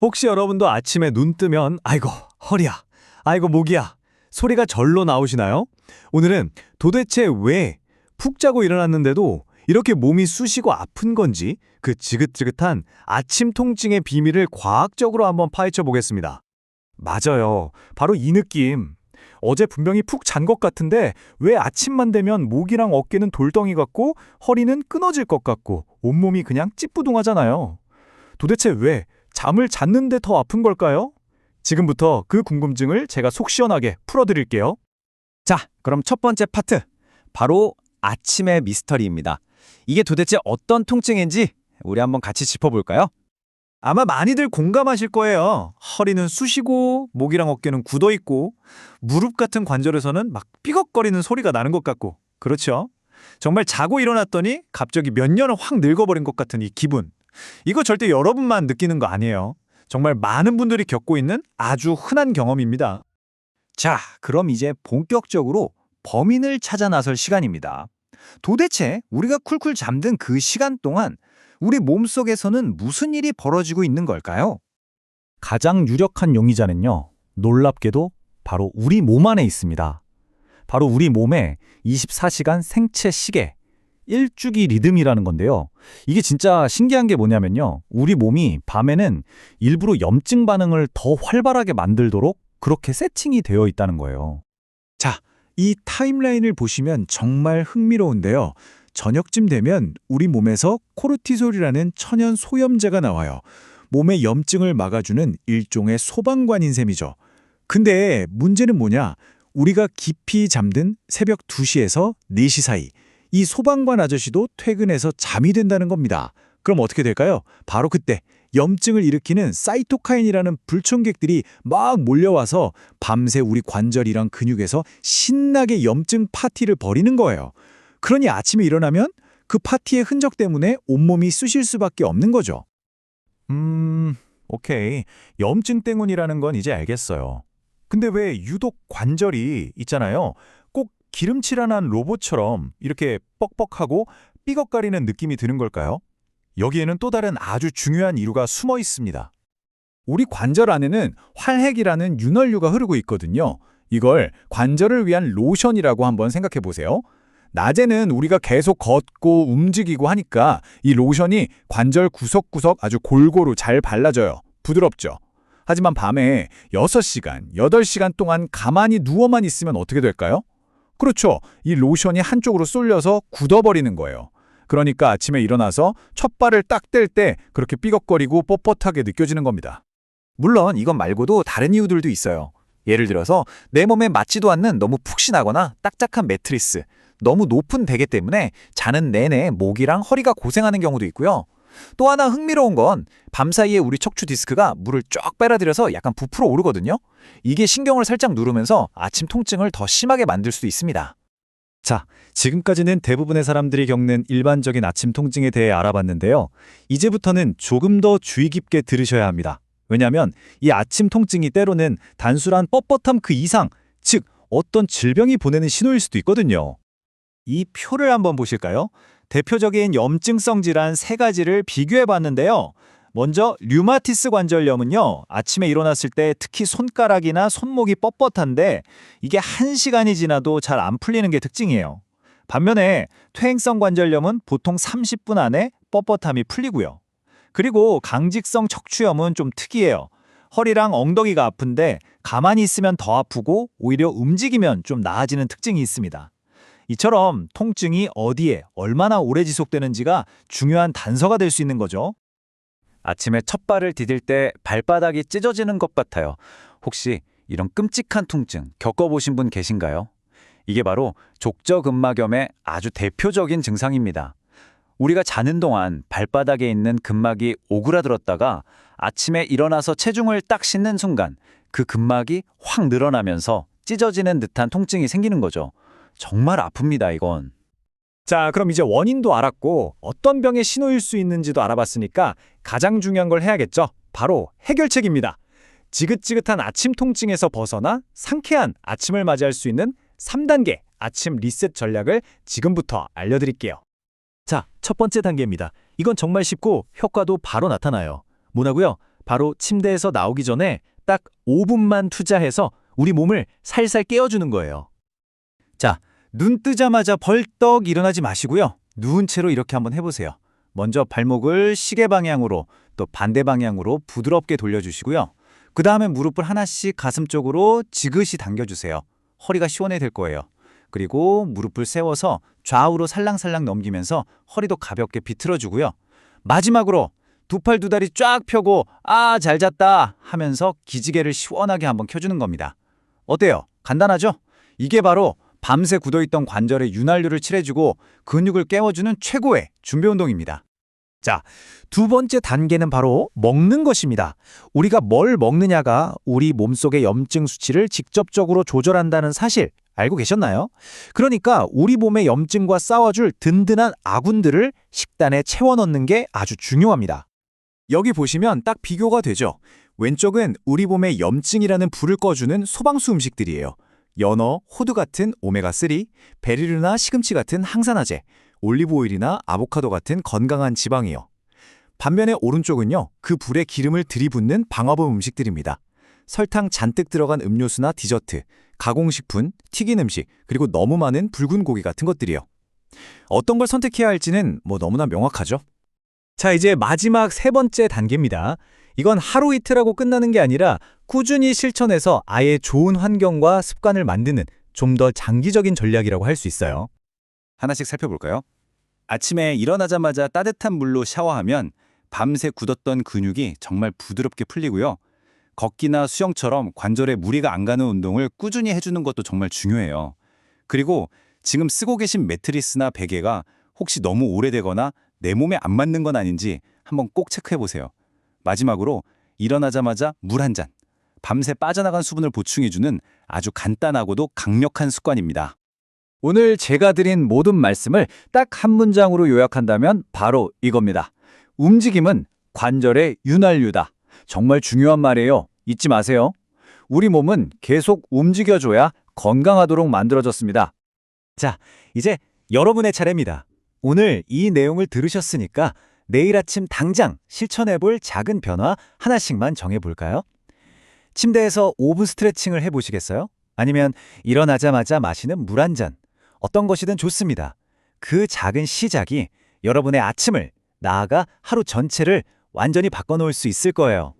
혹시 여러분도 아침에 눈 뜨면 아이고 허리야, 아이고 목이야 소리가 절로 나오시나요? 오늘은 도대체 왜 푹 자고 일어났는데도 이렇게 몸이 쑤시고 아픈 건지 그 지긋지긋한 아침 통증의 비밀을 과학적으로 한번 파헤쳐 보겠습니다. 맞아요. 바로 이 느낌. 어제 분명히 푹 잔 것 같은데 왜 아침만 되면 목이랑 어깨는 돌덩이 같고 허리는 끊어질 것 같고 온몸이 그냥 찌뿌둥하잖아요. 도대체 왜 잠을 잤는데 더 아픈 걸까요? 지금부터 그 궁금증을 제가 속 시원하게 풀어드릴게요. 자, 그럼 첫 번째 파트. 바로 아침의 미스터리입니다. 이게 도대체 어떤 통증인지 우리 한번 같이 짚어볼까요? 아마 많이들 공감하실 거예요. 허리는 쑤시고 목이랑 어깨는 굳어 있고 무릎 같은 관절에서는 막 삐걱거리는 소리가 나는 것 같고 그렇죠? 정말 자고 일어났더니 갑자기 몇 년을 확 늙어버린 것 같은 이 기분. 이거 절대 여러분만 느끼는 거 아니에요. 정말 많은 분들이 겪고 있는 아주 흔한 경험입니다. 자, 그럼 이제 본격적으로 범인을 찾아 나설 시간입니다. 도대체 우리가 쿨쿨 잠든 그 시간 동안 우리 몸속에서는 무슨 일이 벌어지고 있는 걸까요? 가장 유력한 용의자는요. 놀랍게도 바로 우리 몸 안에 있습니다. 바로 우리 몸의 24시간 생체 시계, 일주기 리듬이라는 건데요. 이게 진짜 신기한 게 뭐냐면요. 우리 몸이 밤에는 일부러 염증 반응을 더 활발하게 만들도록 그렇게 세팅이 되어 있다는 거예요. 자, 이 타임라인을 보시면 정말 흥미로운데요. 저녁쯤 되면 우리 몸에서 코르티솔이라는 천연 소염제가 나와요. 몸의 염증을 막아주는 일종의 소방관인 셈이죠. 근데 문제는 뭐냐? 우리가 깊이 잠든 새벽 2시에서 4시 사이 이 소방관 아저씨도 퇴근해서 잠이 든다는 겁니다. 그럼 어떻게 될까요? 바로 그때 염증을 일으키는 사이토카인이라는 불청객들이 막 몰려와서 밤새 우리 관절이랑 근육에서 신나게 염증 파티를 벌이는 거예요. 그러니 아침에 일어나면 그 파티의 흔적 때문에 온몸이 쑤실 수밖에 없는 거죠. 음, 오케이. 염증 때문이라는 건 이제 알겠어요. 근데 왜 유독 관절이 있잖아요. 꼭 기름칠한 한 로봇처럼 이렇게 뻑뻑하고 삐걱거리는 느낌이 드는 걸까요? 여기에는 또 다른 아주 중요한 이유가 숨어 있습니다. 우리 관절 안에는 활핵이라는 윤활유가 흐르고 있거든요. 이걸 관절을 위한 로션이라고 한번 생각해 보세요. 낮에는 우리가 계속 걷고 움직이고 하니까 이 로션이 관절 구석구석 아주 골고루 잘 발라져요. 부드럽죠. 하지만 밤에 6시간, 8시간 동안 가만히 누워만 있으면 어떻게 될까요? 그렇죠. 이 로션이 한쪽으로 쏠려서 굳어버리는 거예요. 그러니까 아침에 일어나서 첫 발을 딱 뗄 때 그렇게 삐걱거리고 뻣뻣하게 느껴지는 겁니다. 물론 이것 말고도 다른 이유들도 있어요. 예를 들어서 내 몸에 맞지도 않는 너무 푹신하거나 딱딱한 매트리스, 너무 높은 베개 때문에 자는 내내 목이랑 허리가 고생하는 경우도 있고요. 또 하나 흥미로운 건 밤사이에 우리 척추 디스크가 물을 쫙 빨아들여서 약간 부풀어 오르거든요. 이게 신경을 살짝 누르면서 아침 통증을 더 심하게 만들 수도 있습니다. 자, 지금까지는 대부분의 사람들이 겪는 일반적인 아침 통증에 대해 알아봤는데요. 이제부터는 조금 더 주의 깊게 들으셔야 합니다. 왜냐하면 이 아침 통증이 때로는 단순한 뻣뻣함 그 이상, 즉 어떤 질병이 보내는 신호일 수도 있거든요. 이 표를 한번 보실까요? 대표적인 염증성 질환 세 가지를 비교해 봤는데요. 먼저 류마티스 관절염은요. 아침에 일어났을 때 특히 손가락이나 손목이 뻣뻣한데 이게 한시간이 지나도 잘 안 풀리는 게 특징이에요. 반면에 퇴행성 관절염은 보통 30분 안에 뻣뻣함이 풀리고요. 그리고 강직성 척추염은 좀 특이해요. 허리랑 엉덩이가 아픈데 가만히 있으면 더 아프고 오히려 움직이면 좀 나아지는 특징이 있습니다. 이처럼 통증이 어디에 얼마나 오래 지속되는지가 중요한 단서가 될 수 있는 거죠. 아침에 첫 발을 디딜 때 발바닥이 찢어지는 것 같아요. 혹시 이런 끔찍한 통증 겪어보신 분 계신가요? 이게 바로 족저근막염의 아주 대표적인 증상입니다. 우리가 자는 동안 발바닥에 있는 근막이 오그라들었다가 아침에 일어나서 체중을 딱 싣는 순간 그 근막이 확 늘어나면서 찢어지는 듯한 통증이 생기는 거죠. 정말 아픕니다, 이건. 자, 그럼 이제 원인도 알았고 어떤 병의 신호일 수 있는지도 알아봤으니까 가장 중요한 걸 해야겠죠. 바로 해결책입니다. 지긋지긋한 아침 통증에서 벗어나 상쾌한 아침을 맞이할 수 있는 3단계 아침 리셋 전략을 지금부터 알려드릴게요. 자, 첫 번째 단계입니다. 이건 정말 쉽고 효과도 바로 나타나요. 뭐냐고요? 바로 침대에서 나오기 전에 딱 5분만 투자해서 우리 몸을 살살 깨워주는 거예요. 눈 뜨자마자 벌떡 일어나지 마시고요. 누운 채로 이렇게 한번 해보세요. 먼저 발목을 시계 방향으로 또 반대 방향으로 부드럽게 돌려주시고요. 그 다음에 무릎을 하나씩 가슴 쪽으로 지그시 당겨주세요. 허리가 시원해질 거예요. 그리고 무릎을 세워서 좌우로 살랑살랑 넘기면서 허리도 가볍게 비틀어주고요. 마지막으로 두 팔 두 다리 쫙 펴고 아 잘 잤다 하면서 기지개를 시원하게 한번 켜주는 겁니다. 어때요? 간단하죠? 이게 바로 밤새 굳어있던 관절에 윤활유를 칠해주고 근육을 깨워주는 최고의 준비 운동입니다. 두 번째 단계는 바로 먹는 것입니다. 우리가 뭘 먹느냐가 우리 몸속의 염증 수치를 직접적으로 조절한다는 사실 알고 계셨나요? 그러니까 우리 몸의 염증과 싸워줄 든든한 아군들을 식단에 채워 넣는 게 아주 중요합니다. 여기 보시면 딱 비교가 되죠. 왼쪽은 우리 몸에 염증이라는 불을 꺼주는 소방수 음식들이에요. 연어, 호두 같은 오메가3, 베리류나 시금치 같은 항산화제, 올리브오일이나 아보카도 같은 건강한 지방이요. 반면에 오른쪽은요, 그 불에 기름을 들이붓는 방화범 음식들입니다. 설탕 잔뜩 들어간 음료수나 디저트, 가공식품, 튀긴 음식, 그리고 너무 많은 붉은 고기 같은 것들이요. 어떤 걸 선택해야 할지는 뭐 너무나 명확하죠. 자, 이제 마지막 세 번째 단계입니다. 이건 하루 이틀하고 끝나는 게 아니라 꾸준히 실천해서 아예 좋은 환경과 습관을 만드는 좀 더 장기적인 전략이라고 할 수 있어요. 하나씩 살펴볼까요? 아침에 일어나자마자 따뜻한 물로 샤워하면 밤새 굳었던 근육이 정말 부드럽게 풀리고요. 걷기나 수영처럼 관절에 무리가 안 가는 운동을 꾸준히 해주는 것도 정말 중요해요. 그리고 지금 쓰고 계신 매트리스나 베개가 혹시 너무 오래되거나 내 몸에 안 맞는 건 아닌지 한번 꼭 체크해 보세요. 마지막으로 일어나자마자 물 한 잔. 밤새 빠져나간 수분을 보충해주는 아주 간단하고도 강력한 습관입니다. 오늘 제가 드린 모든 말씀을 딱 한 문장으로 요약한다면 바로 이겁니다. 움직임은 관절의 윤활유다. 정말 중요한 말이에요. 잊지 마세요. 우리 몸은 계속 움직여줘야 건강하도록 만들어졌습니다. 자, 이제 여러분의 차례입니다. 오늘 이 내용을 들으셨으니까 내일 아침 당장 실천해볼 작은 변화 하나씩만 정해볼까요? 침대에서 5분 스트레칭을 해보시겠어요? 아니면 일어나자마자 마시는 물 한 잔. 어떤 것이든 좋습니다. 그 작은 시작이 여러분의 아침을, 나아가 하루 전체를 완전히 바꿔놓을 수 있을 거예요.